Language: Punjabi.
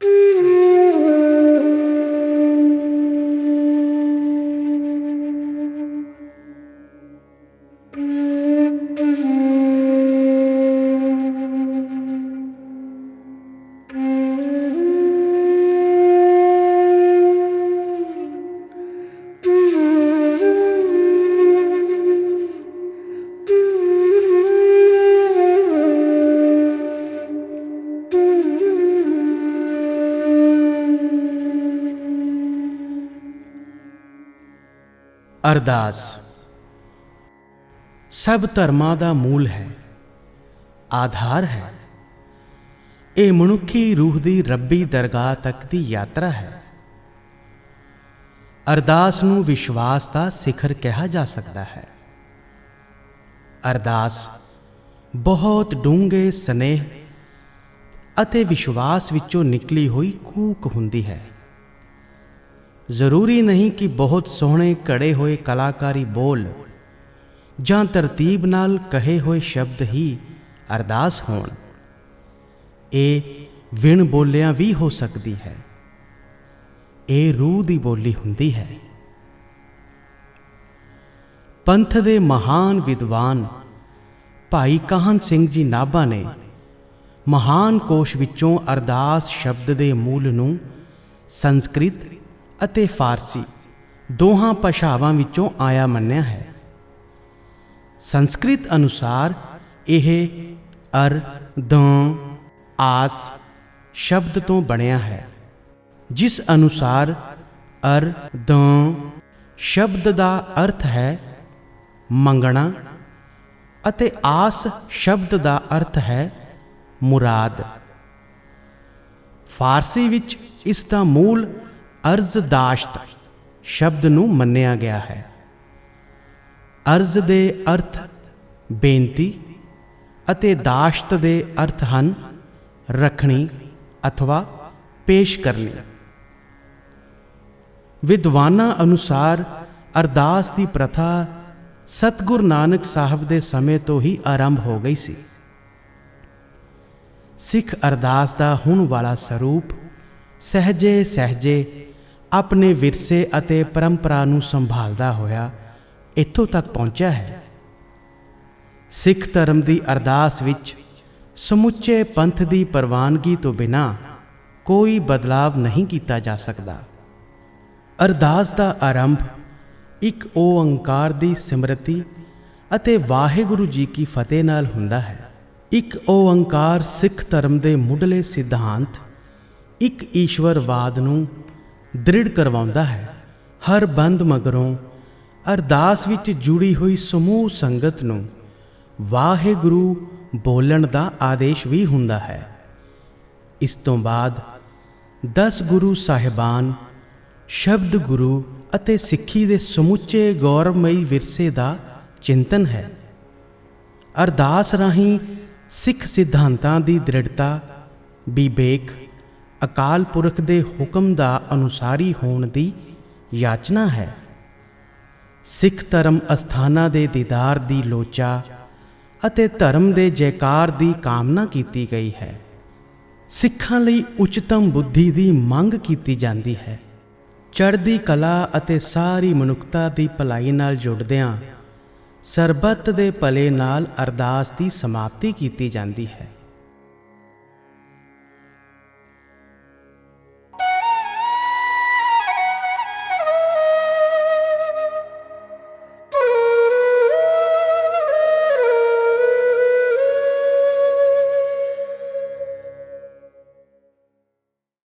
嗯。ਅਰਦਾਸ। ਸਭ ਧਰਮਾਂ ਦਾ ਮੂਲ ਹੈ, ਆਧਾਰ ਹੈ। ਇਹ ਮਨੁੱਖੀ ਰੂਹ ਦੀ ਰੱਬੀ ਦਰਗਾਹ ਤੱਕ ਦੀ ਯਾਤਰਾ ਹੈ। ਅਰਦਾਸ ਨੂੰ ਵਿਸ਼ਵਾਸ ਦਾ ਸਿਖਰ ਕਿਹਾ ਜਾ ਸਕਦਾ ਹੈ। ਅਰਦਾਸ ਬਹੁਤ ਡੂੰਘੇ ਸਨੇਹ ਅਤੇ ਵਿਸ਼ਵਾਸ ਵਿੱਚੋਂ ਨਿਕਲੀ ਹੋਈ ਕੂਕ ਹੁੰਦੀ ਹੈ। ਜ਼ਰੂਰੀ ਨਹੀਂ ਕਿ ਬਹੁਤ ਸੋਹਣੇ ਘੜੇ ਹੋਏ ਕਲਾਕਾਰੀ ਬੋਲ ਜਾਂ ਤਰਤੀਬ ਨਾਲ ਕਹੇ ਹੋਏ ਸ਼ਬਦ ਹੀ ਅਰਦਾਸ ਹੋਣ। ਇਹ ਵਿਣ ਬੋਲਿਆਂ ਵੀ ਹੋ ਸਕਦੀ ਹੈ। ਇਹ ਰੂਹ ਦੀ ਬੋਲੀ ਹੁੰਦੀ ਹੈ। ਪੰਥ ਦੇ ਮਹਾਨ ਵਿਦਵਾਨ ਭਾਈ ਕਾਹਨ ਸਿੰਘ ਜੀ ਨਾਭਾ ਨੇ ਮਹਾਨ ਕੋਸ਼ ਵਿੱਚੋਂ ਅਰਦਾਸ ਸ਼ਬਦ ਦੇ ਮੂਲ ਨੂੰ ਸੰਸਕ੍ਰਿਤ ਅਤੇ ਫਾਰਸੀ ਦੋਹਾਂ ਭਾਸ਼ਾਵਾਂ ਵਿੱਚੋਂ ਆਇਆ ਮੰਨਿਆ ਹੈ। ਸੰਸਕ੍ਰਿਤ ਅਨੁਸਾਰ ਇਹ ਅਰ, ਦ, ਆਸ ਸ਼ਬਦ ਤੋਂ ਬਣਿਆ ਹੈ, ਜਿਸ ਅਨੁਸਾਰ ਅਰ, ਦ ਸ਼ਬਦ ਦਾ ਅਰਥ ਹੈ ਮੰਗਣਾ ਅਤੇ ਆਸ ਸ਼ਬਦ ਦਾ ਅਰਥ ਹੈ ਮੁਰਾਦ। ਫਾਰਸੀ ਵਿੱਚ ਇਸ ਦਾ ਮੂਲ ਅਰਜ਼ਦਾਸ਼ਤ ਸ਼ਬਦ ਨੂੰ ਮੰਨਿਆ ਗਿਆ ਹੈ। ਅਰਜ਼ ਦੇ ਅਰਥ ਬੇਨਤੀ ਅਤੇ ਦਾਸ਼ਤ ਦੇ ਅਰਥ ਹਨ ਰੱਖਣੀ ਅਥਵਾ ਪੇਸ਼ ਕਰਨੀ। ਵਿਦਵਾਨਾਂ ਅਨੁਸਾਰ ਅਰਦਾਸ ਦੀ ਪ੍ਰਥਾ ਸਤਗੁਰ ਨਾਨਕ ਸਾਹਿਬ ਦੇ ਸਮੇਂ ਤੋਂ ਹੀ ਆਰੰਭ ਹੋ ਗਈ ਸੀ। ਸਿੱਖ ਅਰਦਾਸ ਦਾ ਹੁਣ ਵਾਲਾ ਸਰੂਪ ਸਹਜੇ ਸਹਜੇ ਆਪਣੇ ਵਿਰਸੇ ਅਤੇ ਪਰੰਪਰਾ ਨੂੰ ਸੰਭਾਲਦਾ ਹੋਇਆ ਇੱਥੋਂ ਤੱਕ ਪਹੁੰਚਿਆ ਹੈ। ਸਿੱਖ ਧਰਮ ਦੀ ਅਰਦਾਸ ਵਿੱਚ ਸਮੁੱਚੇ ਪੰਥ ਦੀ ਪ੍ਰਵਾਨਗੀ ਤੋਂ ਬਿਨਾ ਕੋਈ ਬਦਲਾਵ ਨਹੀਂ ਕੀਤਾ ਜਾ ਸਕਦਾ। ਅਰਦਾਸ ਦਾ ਆਰੰਭ ਇੱਕ ਓੰਕਾਰ ਦੀ ਸਿਮਰਤੀ ਅਤੇ ਵਾਹਿਗੁਰੂ ਜੀ ਕੀ ਫਤਿਹ ਨਾਲ ਹੁੰਦਾ ਹੈ। ਇੱਕ ਓੰਕਾਰ ਸਿੱਖ ਧਰਮ ਦੇ ਮੁੱਢਲੇ ਸਿਧਾਂਤ, ਇੱਕ ਈਸ਼ਵਰਵਾਦ ਨੂੰ ਦ੍ਰਿੜ ਕਰਵਾਉਂਦਾ ਹੈ। ਹਰ ਬੰਦ ਮਗਰੋਂ ਅਰਦਾਸ ਵਿੱਚ ਜੁੜੀ ਹੋਈ ਸਮੂਹ ਸੰਗਤ ਨੂੰ ਵਾਹਿਗੁਰੂ ਬੋਲਣ ਦਾ ਆਦੇਸ਼ ਵੀ ਹੁੰਦਾ ਹੈ। ਇਸ ਤੋਂ ਬਾਅਦ 10 ਗੁਰੂ ਸਾਹਿਬਾਨ, ਸ਼ਬਦ ਗੁਰੂ ਅਤੇ ਸਿੱਖੀ ਦੇ ਸਮੁੱਚੇ ਗੌਰਵਮਈ ਵਿਰਸੇ ਦਾ ਚਿੰਤਨ ਹੈ। ਅਰਦਾਸ ਰਾਹੀਂ ਸਿੱਖ ਸਿਧਾਂਤਾਂ ਦੀ ਦ੍ਰਿੜਤਾ, ਵਿਵੇਕ ਅਕਾਲ ਪੁਰਖ ਦੇ ਹੁਕਮ ਦਾ ਅਨੁਸਾਰੀ ਹੋਣ ਦੀ ਯਾਚਨਾ ਹੈ। ਸਿੱਖ ਧਰਮ ਅਸਥਾਨਾਂ ਦੇ ਦੀਦਾਰ ਦੀ ਲੋਚਾ ਅਤੇ ਧਰਮ ਦੇ ਜੈਕਾਰ ਦੀ ਕਾਮਨਾ ਕੀਤੀ ਗਈ ਹੈ। ਸਿੱਖਾਂ ਲਈ ਉਚਤਮ ਬੁੱਧੀ ਦੀ ਮੰਗ ਕੀਤੀ ਜਾਂਦੀ ਹੈ। ਚੜ੍ਹਦੀ ਕਲਾ ਅਤੇ ਸਾਰੀ ਮਨੁੱਖਤਾ ਦੀ ਭਲਾਈ ਨਾਲ ਜੁੜਦਿਆਂ ਸਰਬੱਤ ਦੇ ਭਲੇ ਨਾਲ ਅਰਦਾਸ ਦੀ ਸਮਾਪਤੀ ਕੀਤੀ ਜਾਂਦੀ ਹੈ।